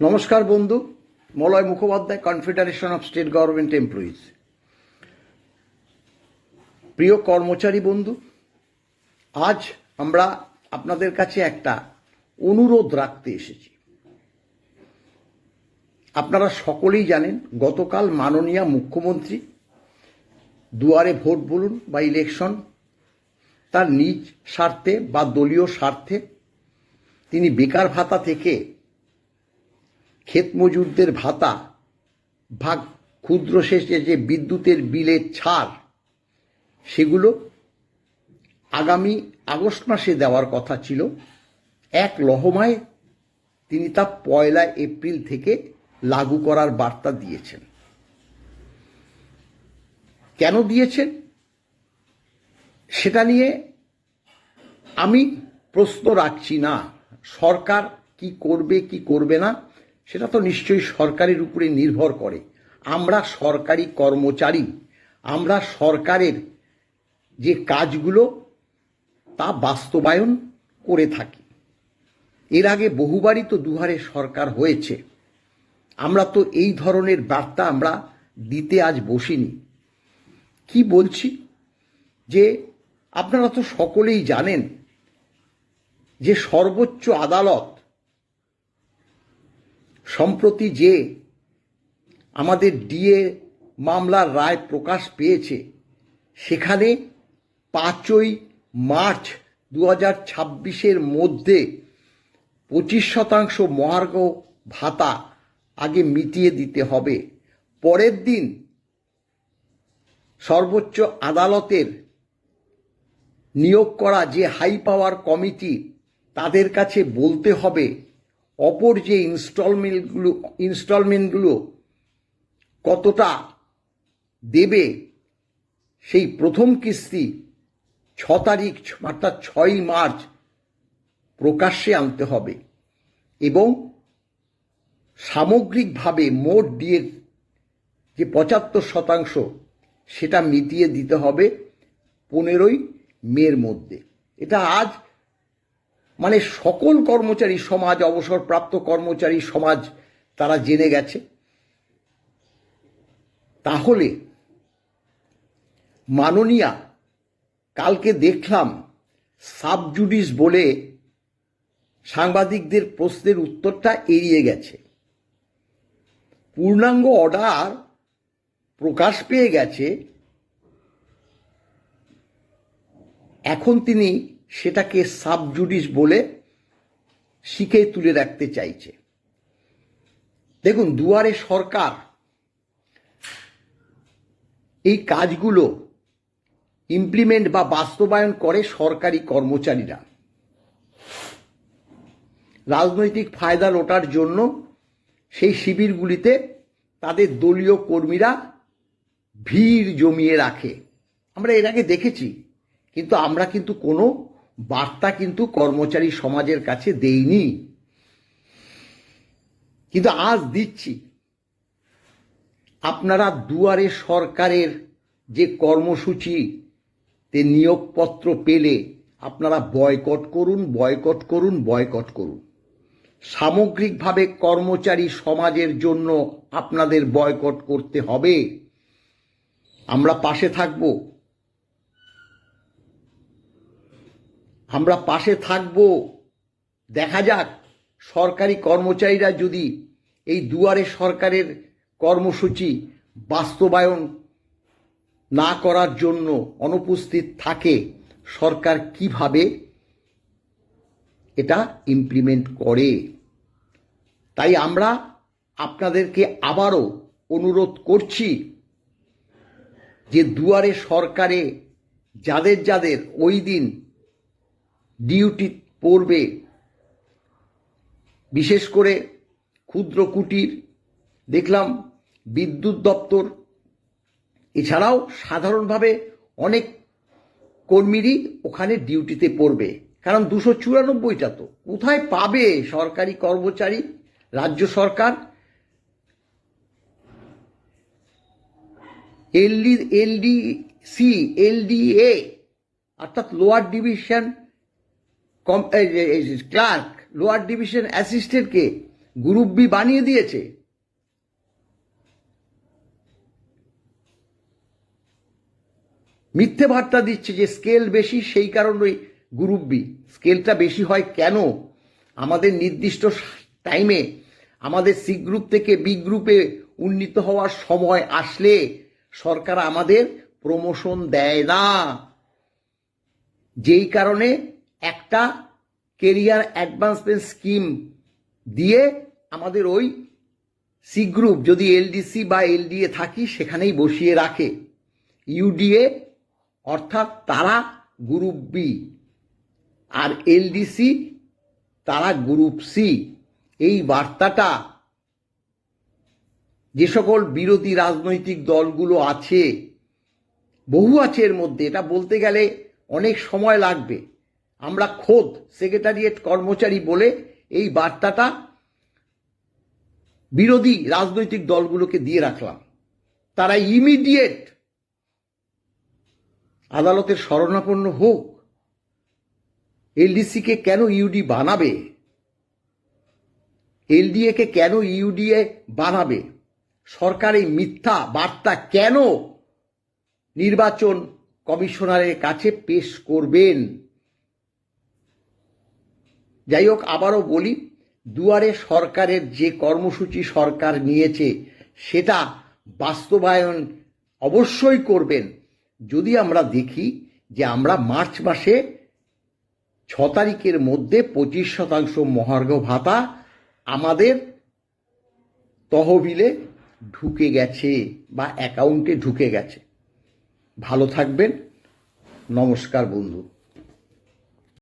নমস্কার বন্ধু, Malay Mukhopadhyay confederation of state government employees প্রিয় কর্মচারী বন্ধু, আজ আমরা আপনাদের কাছে একটা অনুরোধ রাখতে এসেছি। আপনারা সকলেই জানেন, গতকাল মাননীয় মুখ্যমন্ত্রী দুয়ারে ভোট বলুন বা ইলেকশন, তার নিজ স্বার্থে বা দলীয় স্বার্থে তিনি বেকার ভাতা থেকে ক্ষেত মজুরদের ভাতা, ভাগ ক্ষুদ্র শেষে যে বিদ্যুতের বিলের ছাড়, সেগুলো আগামী আগস্ট মাসে দেওয়ার কথা ছিল। এক লহমায় তিনি তা পয়লা এপ্রিল থেকে লাগু করার বার্তা দিয়েছেন। কেন দিয়েছেন? সেটা নিয়ে আমি প্রশ্ন রাখছি না। সরকার কি করবে কি করবে না সেটা তো নিশ্চয়ই সরকারের উপরে নির্ভর করে। আমরা সরকারি কর্মচারী, আমরা সরকারের যে কাজগুলো, তা বাস্তবায়ন করে থাকি। এর আগে বহুবারই তো দুহারে সরকার হয়েছে। আমরা তো এই ধরনের বার্তা আমরা দিতে আজ বসিনি। কি বলছি? যে আপনারা তো সকলেই জানেন যে সর্বোচ্চ আদালত সম্প্রতি যে আমাদের ডিএ মামলার রায় প্রকাশ পেয়েছে, সেখানে পাঁচই মার্চ দু হাজার ছাব্বিশের মধ্যে পঁচিশ শতাংশ মহার্ঘ ভাতা আগে মিটিয়ে দিতে হবে। পরের দিন সর্বোচ্চ আদালতের নিয়োগ করা যে হাই পাওয়ার কমিটি তাদের কাছে বলতে হবে অপর যে ইনস্টলমেন্টগুলো ইনস্টলমেন্টগুলো কতটা দেবে, সেই প্রথম কিস্তি ছ তারিখ, অর্থাৎ ছয়ই মার্চ প্রকাশ্যে আনতে হবে এবং সামগ্রিকভাবে মোট ডিএর যে পঁচাত্তর শতাংশ সেটা মিটিয়ে দিতে হবে পনেরোই মের মধ্যে। এটা আজ মানে সকল কর্মচারী সমাজ, অবসরপ্রাপ্ত কর্মচারী সমাজ, তারা জেনে গেছে। তাহলে মাননীয়া, কালকে দেখলাম সাবজুডিস বলে সাংবাদিকদের প্রশ্নের উত্তরটা এড়িয়ে গেছে। পূর্ণাঙ্গ অর্ডার প্রকাশ পেয়ে গেছে। এখন তিনি সেটাকে সাবজুডিস বলে শিখে তুলে রাখতে চাইছে। দেখুন, দুয়ারে সরকার এই কাজগুলো ইমপ্লিমেন্ট বা বাস্তবায়ন করে সরকারি কর্মচারীরা। রাজনৈতিক ফায়দা লোটার জন্য সেই শিবিরগুলিতে তাদের দলীয় কর্মীরা ভিড় জমিয়ে রাখে। আমরা এর আগে দেখেছি, কিন্তু আমরা কিন্তু কোনো বার্তা কিন্তু কর্মচারী সমাজের কাছে দেইনি। কিন্তু আজ দিচ্ছি। আপনারা দুয়ারে সরকারের যে কর্মসূচিতে নিয়োগপত্র পেলে আপনারা বয়কট করুন বয়কট করুন বয়কট করুন। সামগ্রিকভাবে কর্মচারী সমাজের জন্য আপনাদের বয়কট করতে হবে। আমরা পাশে থাকব। আমরা পাশে থাকব। দেখা যাক, সরকারি কর্মচারীরা যদি এই দুয়ারে সরকারের কর্মসূচি বাস্তবায়ন না করার জন্য অনুপস্থিত থাকে, সরকার কীভাবে এটা ইমপ্লিমেন্ট করে? তাই আমরা আপনাদেরকে আবারও অনুরোধ করছি যে দুয়ারে সরকারে যাদের যাদের ওই দিন ডিউটি পড়বে। বিশেষ করে ক্ষুদ্র কুটির, দেখলাম বিদ্যুৎ দপ্তর। এছাড়াও সাধারণভাবে অনেক কর্মীরই ওখানে ডিউটিতে পড়বে। কারণ দুশো চুরানব্বইটা তো। কোথায় পাবে সরকারি কর্মচারী, রাজ্য সরকার? এলডি, এলডিসি, এলডিএ, অর্থাৎ lower division clerk, lower division অ্যাসিস্ট্যান্টকে group B বানিয়ে দিয়েছে। মিথ্যে বার্তা দিচ্ছে যে স্কেল বেশি, সেই কারণে গ্রুপ বি। স্কেলটা বেশি হয় কেন? আমাদের নির্দিষ্ট টাইমে আমাদের সি গ্রুপ থেকে বি গ্রুপে উন্নীত হওয়ার সময় আসলে সরকার আমাদের প্রমোশন দেয় না। যেই কারণে একটা কেরিয়ার অ্যাডভান্সমেন্ট স্কিম দিয়ে আমাদের ওই সি গ্রুপ যদি এলডিসি বা এলডিএ থাকি, সেখানেই বসিয়ে রাখে। ইউডিএ অর্থাৎ তারা গ্রুপ বি আর এলডিসি তারা গ্রুপ সি এই বার্তাটা যে সকল বিরোধী রাজনৈতিক দলগুলো আছে, বহু আছে এর মধ্যে। এটা বলতে গেলে অনেক সময় লাগবে। আমরা খোদ সেক্রেটারিয়েট কর্মচারী বলে এই বার্তাটা বিরোধী রাজনৈতিক দলগুলোকে দিয়ে রাখলাম। তারা ইমিডিয়েট আদালতের শরণাপন্ন হোক। এলডিসিকে কেন ইউডি বানাবে? এলডিএ কে কেন ইউডিএ বানাবে? সরকার এই মিথ্যা বার্তা কেন নির্বাচন কমিশনারের কাছে পেশ করবেন? যাই হোক আবারও বলি, দুয়ারে সরকারের যে কর্মসূচি সরকার নিয়েছে, সেটা বাস্তবায়ন অবশ্যই করবেন। যদি আমরা দেখি যে আমরা মার্চ মাসে ছ তারিখের মধ্যে পঁচিশ শতাংশ মহার্ঘ ভাতা আমাদের তহবিলে ঢুকে গেছে বা অ্যাকাউন্টে ঢুকে গেছে। ভালো থাকবেন। নমস্কার বন্ধু।